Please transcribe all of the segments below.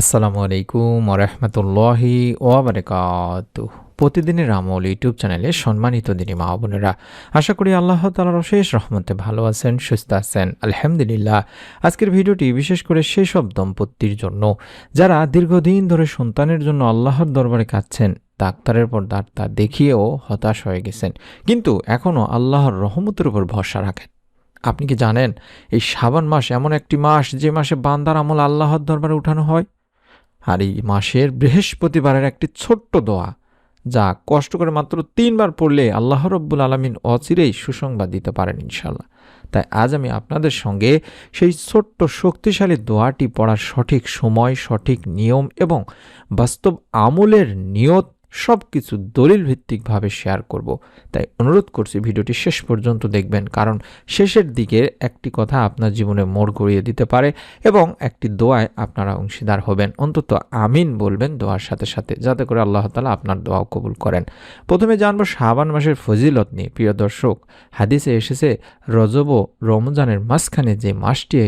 আসসালামু আলাইকুম ওরহমতুল্লাহি ওবরাকাত প্রতিদিনের আমল ইউটিউব চ্যানেলে সম্মানিত দিনী মা বোনেরা, আশা করি আল্লাহ তালার অশেষ রহমতে ভালো আছেন, সুস্থ আছেন, আলহামদুলিল্লাহ। আজকের ভিডিওটি বিশেষ করে সেসব দম্পতির জন্য, যারা দীর্ঘদিন ধরে সন্তানের জন্য আল্লাহর দরবারে কাঁদছেন, ডাক্তারের পর ডাক্তার দেখিয়েও হতাশ হয়ে গেছেন, কিন্তু এখনও আল্লাহর রহমতের উপর ভরসা রাখেন। আপনি কি জানেন, এই শ্রাবণ মাস এমন একটি মাস যে মাসে বান্দার আমল আল্লাহর দরবারে উঠানো হয়? আর এই মাসের বৃহস্পতিবারের একটি ছোট্ট দোয়া, যা কষ্ট করে মাত্র তিনবার পড়লে আল্লাহ রব্বুল আলমিন অচিরেই সুসংবাদ দিতে পারেন ইনশাল্লাহ তাই আজ আমি আপনাদের সঙ্গে সেই ছোট্ট শক্তিশালী দোয়াটি পড়ার সঠিক সময়, সঠিক নিয়ম এবং বাস্তব আমলের নিয়ত সব কিছু দলিল ভিত্তিকভাবে শেয়ার করব। তাই অনুরোধ করছি ভিডিওটি শেষ পর্যন্ত দেখবেন, কারণ শেষের দিকে একটি কথা আপনার জীবনে মোড় গড়িয়ে দিতে পারে এবং একটি দোয়ায় আপনারা অংশীদার হবেন। অন্তত আমিন বলবেন দোয়ার সাথে সাথে, যাতে করে আল্লাহ তালা আপনার দোয়াও কবুল করেন। প্রথমে জানব শাবান মাসের ফজিলত নিয়ে। প্রিয় দর্শক, হাদিসে এসেছে, রজব রমজানের মাঝখানে যে মাসটি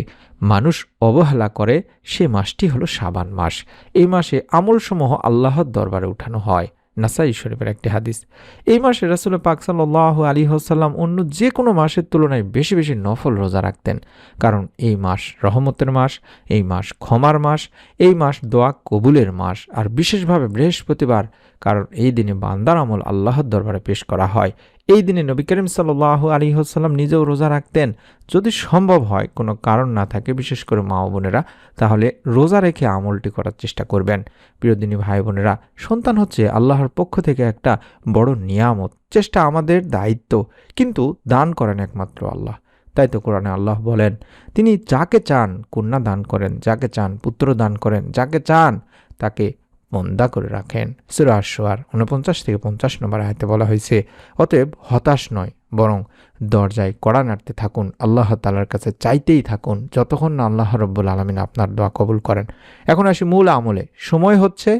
মানুষ অবহেলা করে, সে মাসটি হলো সাবান মাস। এই মাসে আমলসমূহ আল্লাহর দরবারে উঠানো হয়। নাসাই শরীফের একটি হাদিস। এই মাসে রাসুল পাক সাল্লাহ আলী হাসাল্লাম অন্য যে কোনো মাসের তুলনায় বেশি বেশি নফল রোজা রাখতেন। কারণ এই মাস রহমতের মাস, এই মাস ক্ষমার মাস, এই মাস দোয়া কবুলের মাস, আর বিশেষভাবে বৃহস্পতিবার, কারণ এই দিনে বান্দার আমল আল্লাহর দরবারে পেশ করা হয়। এই দিনে নবী করিম সাল্লাহ আলী হাসাল্লাম নিজেও রোজা রাখতেন। যদি সম্ভব হয়, কোনো কারণ না থাকে, বিশেষ করে মা বোনেরা, তাহলে রোজা রেখে আমলটি করার চেষ্টা করবেন। প্রিয়দিনী ভাই বোনেরা, সন্তান হচ্ছে আল্লাহর পক্ষ থেকে একটা বড় নিয়ামত, চেষ্টা আমাদের দায়িত্ব, কিন্তু দান করেন একমাত্র আল্লাহ। তাই তো কোরআনে আল্লাহ বলেন, তিনি যাকে চান কন্যা দান করেন, যাকে চান পুত্র দান করেন, যাকে চান তাকে মন্দা করে রাখেন। সুরা আশোয়ার উনপঞ্চাশ থেকে পঞ্চাশ নম্বর আয়তে বলা হয়েছে, অতএব হতাশ নয়, বরং দরজায় কড়া নাড়তে থাকুন, আল্লাহ তালার কাছে চাইতেই থাকুন, যতক্ষণ না আল্লাহ রব্বুল আলমিন আপনার দোয়া কবুল করেন। এখন আসি মূল আমলে, সময় হচ্ছে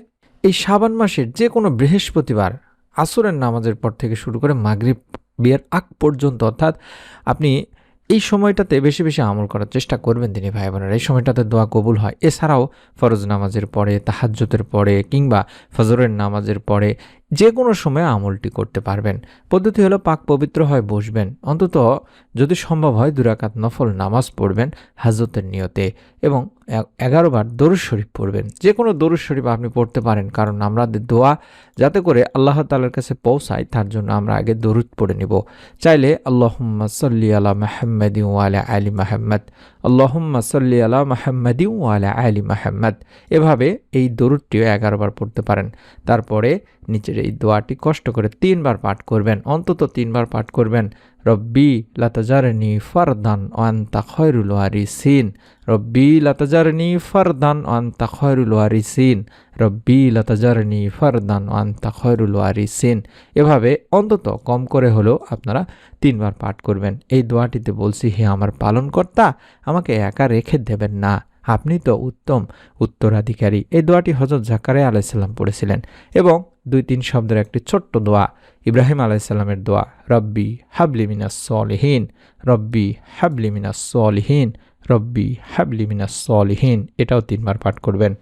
এই সাবান মাসের যে কোনো বৃহস্পতিবার, আসরের নামাজের পর থেকে শুরু করে মাগরিব বিয়ের আগ পর্যন্ত, অর্থাৎ আপনি এই সময়টাতে বেশি বেশি আমল করার চেষ্টা করবেন তিনি ভাই বোনেরা। এই সময়টাতে দোয়া কবুল হয়। এছাড়াও ফরজ নামাজের পরে তাহাজ্যতের পরে কিংবা ফজরের নামাজের পরে যে কোনো সময় আমলটি করতে পারবেন। পদ্ধতি হলো পাক পবিত্র হয় বসবেন। অন্তত যদি সম্ভব হয় দুরাকাত নফল নামাজ পড়বেন হাজতের নিয়তে এবং এগারো বার দরুদ শরীফ পড়বেন। যে কোনো দরুদ শরীফ আপনি পড়তে পারেন, কারণ আমাদের দোয়া যাতে করে আল্লাহ তালার কাছে পৌঁছায়, তার জন্য আমরা আগে দরুদ পড়ে নিব। চাইলে আল্লাহম্মা সাল্লি আলা মাহমদি ওয়ালা আলী মাহমদ আল্লাহম্মা সাল্লি আলা মাহমদি ওয়ালা আলী মাহমদ এভাবে এই দরুদটিও এগারো বার পড়তে পারেন। তারপরে নিচের এই দোয়াটি কষ্ট করে তিনবার পাঠ করবেন, অন্তত তিনবার পাঠ করবেন। রব্বি লাতাজারনি ফারদান ওয়ান্তা খয়রুল সিন রব্বি লাতাজারনি ফারদান ওয়ান্তা খয়রুল সিন রব্বি লাতাজারনি ফারদান ওয়ান্তা খয়রুল সিন এভাবে অন্তত কম করে হলেও আপনারা তিনবার পাঠ করবেন। এই দোয়াটিতে বলছি, হে আমার পালনকর্তা, আমাকে একা রেখে দেবেন না। আপনি তো উত্তম উত্তরাধিকারী। এই দোয়াটি হজরত জাকারে আলাইসাল্লাম পড়েছিলেন এবং দুই তিন শব্দের একটি ছোট্ট দোয়া, ইব্রাহিম আলাইসাল্লামের দোয়া, রব্বি হাবলি মিনাস সলিহীন, রব্বি হাবলি মিনাস সলিহীন, রব্বি হাবলি মিনাস সলিহীন এটাও তিনবার পাঠ করবেন।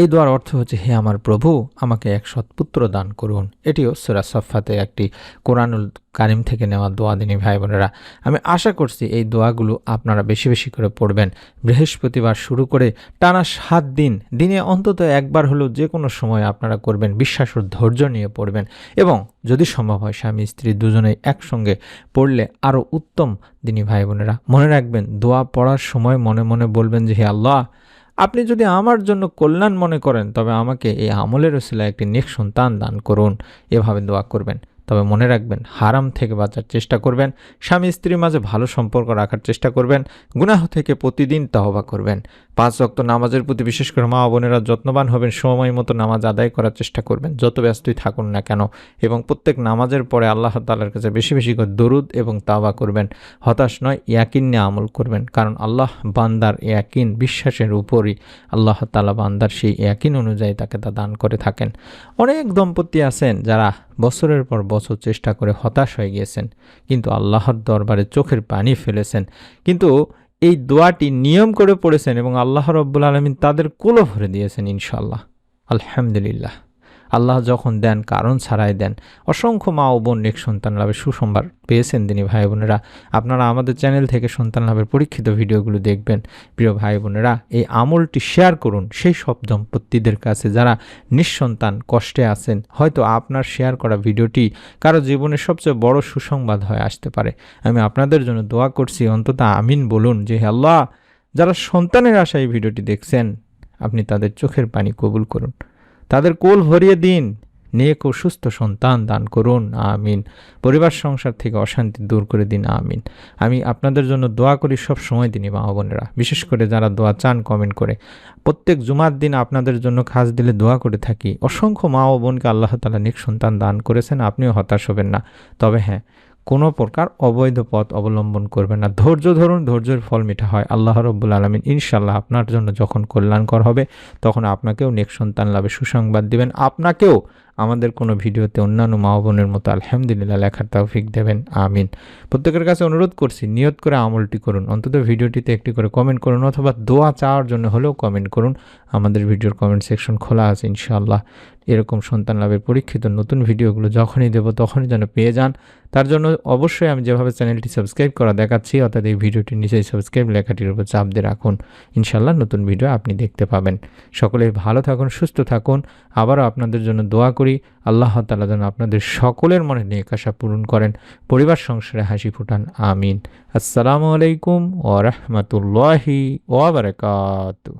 এই দোয়ার অর্থ হচ্ছে, হে আমার প্রভু, আমাকে এক সৎপুত্র দান করুন। এটিও সুরা সফাতে একটি কোরআনুল কারিম থেকে নেওয়া দোয়া, দিনী ভাই বোনেরা আমি আশা করছি এই দোয়াগুলো আপনারা বেশি বেশি করে পড়বেন। বৃহস্পতিবার শুরু করে টানা সাত দিন, দিনে অন্তত একবার হলেও যে কোনো সময় আপনারা করবেন, বিশ্বাস ও ধৈর্য নিয়ে পড়বেন। এবং যদি সম্ভব হয়, স্বামী স্ত্রী দুজনেই একসঙ্গে পড়লে আরও উত্তম, দিনী ভাই বোনেরা মনে রাখবেন, দোয়া পড়ার সময় মনে মনে বলবেন যে, হে আল্লাহ আপনি যদি আমার জন্য কল্যাণ মনে করেন, তবে আমাকে এই আমলের ওসিলা একটি নেক সন্তান দান করুন। এভাবে দোয়া করবেন। তবে মনে রাখবেন, হারাম থেকে বাঁচার চেষ্টা করবেন স্বামী স্ত্রীর মাঝে ভালো সম্পর্ক রাখার চেষ্টা করবেন, গুনাহ থেকে প্রতিদিন তহবা করবেন। পাঁচ রক্ত নামাজের প্রতি বিশেষ করে মা বোনেরা যত্নবান হবেন, সময় মতো নামাজ আদায় করার চেষ্টা করবেন, যত ব্যস্তই থাকুন না কেন। এবং প্রত্যেক নামাজের পরে আল্লাহ তাল্লার কাছে বেশি বেশি করে দরুদ এবং তাওবা করবেন। হতাশ নয়, ইয়াকিন নিয়ে আমল করবেন, কারণ আল্লাহ বান্দার ইয়াকিন বিশ্বাসের উপরই আল্লাহ তালা বান্দার সেই ইয়াকিন অনুযায়ী তাকে তা দান করে থাকেন। অনেক দম্পতি আছেন যারা বছরের পর বছর চেষ্টা করে হতাশ হয়ে গিয়েছেন, কিন্তু আল্লাহর দরবারে চোখের পানি ফেলেছেন। কিন্তু এই দোয়াটি নিয়ম করে পড়েছেন এবং আল্লাহ রব্বুল আলমিন তাদের কুলো ভরে দিয়েছেন ইনশাল্লাহ আলহামদুলিল্লাহ। আল্লাহ যখন দেন, কারণ ছাড়াই দেন। অসংখ্য মা ও বোন নেক সন্তান লাভের সুসংবাদ পেয়েছেন তিনি, ভাই বোনেরা। আপনারা আমাদের চ্যানেল থেকে সন্তান লাভের পরীক্ষিত ভিডিওগুলো দেখবেন। প্রিয় ভাই বোনেরা, এই আমলটি শেয়ার করুন সেই সব দম্পতিদের কাছে যারা নিঃসন্তান কষ্টে আছেন। হয়তো আপনার শেয়ার করা ভিডিওটি কারও জীবনের সবচেয়ে বড় সুসংবাদ হয়ে আসতে পারে। আমি আপনাদের জন্য দোয়া করছি, অন্তত আমিন বলুন যে আল্লাহ, যারা সন্তানের আশায় ভিডিওটি দেখছেন, আপনি তাদের চোখের পানি কবুল করুন। তাদের কোল ভরিয়ে দিন। নেক ও সুস্থ সন্তান দান করুন। আমিন। পরিবার সংসার থেকে অশান্তি দূর করে দিন। আমিন। আমি আপনাদের জন্য দোয়া করি সব সময় দিনই, মা বোনেরা। বিশেষ করে যারা দোয়া চান, কমেন্ট করে। প্রত্যেক জুমার দিন আপনাদের জন্য খাস দিলে দোয়া করে থাকি। অসংখ্য মা ও বোনকে আল্লাহ তালা নেক সন্তান দান করেছেন। আপনিও হতাশ হবেন না। তবে হ্যাঁ কোনো প্রকার অবৈধ পথ অবলম্বন করবেন না। ধৈর্য ধরুন, ধৈর্যের ফল মিঠা হয়। আল্লাহ রব্বুল আলমিন ইনশাল্লাহ আপনার জন্য যখন কল্যাণকর হবে, তখন আপনাকেও নেক সন্তান লাভে সুসংবাদ দিবেন। আপনাকেও আমাদের কোনো ভিডিওতে অন্যান্য মা বোনের মতো আলহামদুলিল্লাহ লেখার তৌফিক দেবেন, আমিন। প্রত্যেকের কাছে অনুরোধ করছি, নিয়ত করে আমলটি করুন, অন্তত ভিডিওটিতে একটি করে কমেন্ট করুন অথবা দোয়া চাওয়ার জন্য হলেও কমেন্ট করুন। আমাদের ভিডিওর কমেন্ট সেকশন খোলা আছে ইনশাআল্লাহ। এরকম সন্তান লাভের পরীক্ষিত নতুন ভিডিওগুলো যখনই দেবো তখনই যেন পেয়ে যান। তার জন্য অবশ্যই আমি যেভাবে চ্যানেলটি সাবস্ক্রাইব করা দেখাচ্ছি, অর্থাৎ এই ভিডিওটির নিচেই সাবস্ক্রাইব লেখাটির উপর চাপ দিয়ে রাখুন। ইনশাল্লাহ নতুন ভিডিও আপনি দেখতে পাবেন। সকলেই ভালো থাকুন, সুস্থ থাকুন। আবারও আপনাদের জন্য দোয়া করি। আল্লাহ তালা যেন আপনাদের সকলের মনে নেকাশা পূরণ করেন। পরিবার সংসারে হাসি ফুটান, আমিন। আসসালামু আলাইকুম ও রহমতুল্লাহি ওবরাকাতু